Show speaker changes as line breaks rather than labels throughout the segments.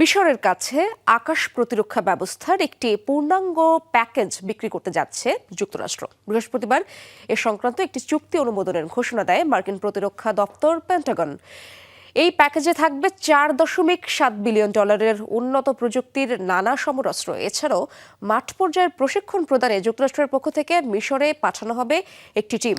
মিশরের কাছে আকাশ প্রতিরক্ষা ব্যবস্থার একটি পূর্ণাঙ্গ প্যাকেজ বিক্রি করতে যাচ্ছে যুক্তরাষ্ট্র। বৃহস্পতিবার এ সংক্রান্ত একটি চুক্তি অনুমোদনের ঘোষণা দেয় মার্কিন প্রতিরক্ষা দপ্তর পেন্টাগন। এই প্যাকেজে থাকবে চার দশমিক সাত বিলিয়ন ডলারের উন্নত প্রযুক্তির নানা সমরাস্ত্র। এছাড়াও মাঠ পর্যায়ের প্রশিক্ষণ প্রদানে যুক্তরাষ্ট্রের পক্ষ থেকে মিশরে পাঠানো হবে একটি টিম।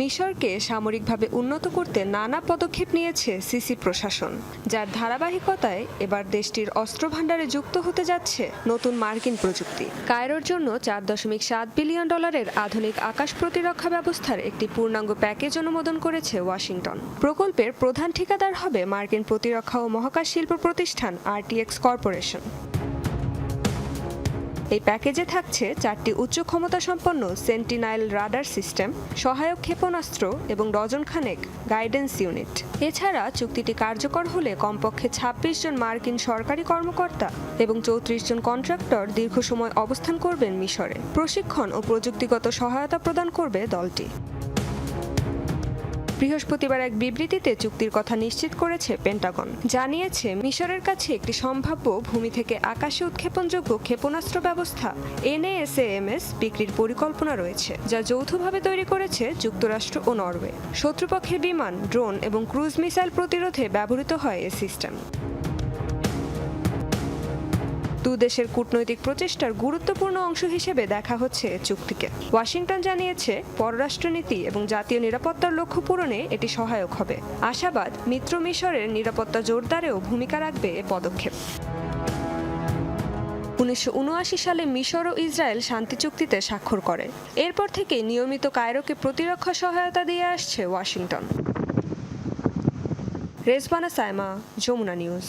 মিশরকে সামরিকভাবে উন্নত করতে নানা পদক্ষেপ নিয়েছে সিসি প্রশাসন, যার ধারাবাহিকতায় এবার দেশটির অস্ত্র ভাণ্ডারে যুক্ত হতে যাচ্ছে নতুন মার্কিন প্রযুক্তি। কায়রোর জন্য চার দশমিক সাত বিলিয়ন ডলারের আধুনিক আকাশ প্রতিরক্ষা ব্যবস্থার একটি পূর্ণাঙ্গ প্যাকেজ অনুমোদন করেছে ওয়াশিংটন। প্রকল্পের প্রধান ঠিকাদার হবে মার্কিন প্রতিরক্ষা ও মহাকাশ শিল্প প্রতিষ্ঠান আরটিএক্স কর্পোরেশন। এই প্যাকেজে থাকছে চারটি উচ্চ ক্ষমতা সম্পন্ন সেন্টিনাইল রাডার সিস্টেম, সহায়ক ক্ষেপণাস্ত্র এবং ডজন খানেক গাইডেন্স ইউনিট। এছাড়া চুক্তিটি কার্যকর হলে কমপক্ষে ২৬ জন মার্কিন সরকারি কর্মকর্তা এবং চৌত্রিশ জন কন্ট্রাক্টর দীর্ঘ সময় অবস্থান করবেন মিশরে। প্রশিক্ষণ ও প্রযুক্তিগত সহায়তা প্রদান করবে দলটি। বৃহস্পতিবার এক বিবৃতিতে চুক্তির কথা নিশ্চিত করেছে পেন্টাগন। জানিয়েছে, মিশরের কাছে একটি সম্ভাব্য ভূমি থেকে আকাশে উৎক্ষেপণযোগ্য ক্ষেপণাস্ত্র ব্যবস্থা, এনএএসএএমএস, বিক্রির পরিকল্পনা রয়েছে, যা যৌথভাবে তৈরি করেছে যুক্তরাষ্ট্র ও নরওয়ে। শত্রুপক্ষের বিমান, ড্রোন এবং ক্রুজ মিসাইল প্রতিরোধে ব্যবহৃত হয় এ সিস্টেম। দু দেশের কূটনৈতিক প্রচেষ্টার গুরুত্বপূর্ণ অংশ হিসেবে দেখা হচ্ছে চুক্তিকে। ওয়াশিংটন জানিয়েছে, পররাষ্ট্রনীতি এবং জাতীয় নিরাপত্তার লক্ষ্য পূরণে এটি সহায়ক হবে। আশাবাদ, মিত্র মিশরের নিরাপত্তা জোরদারেও ভূমিকা রাখবে এ পদক্ষেপ। উনিশশো উনআশি সালে মিশর ও ইসরায়েল শান্তি চুক্তিতে স্বাক্ষর করে। এরপর থেকে নিয়মিত কায়রোকে প্রতিরক্ষা সহায়তা দিয়ে আসছে ওয়াশিংটন। রেজবানা সাইমা যমুনা নিউজ।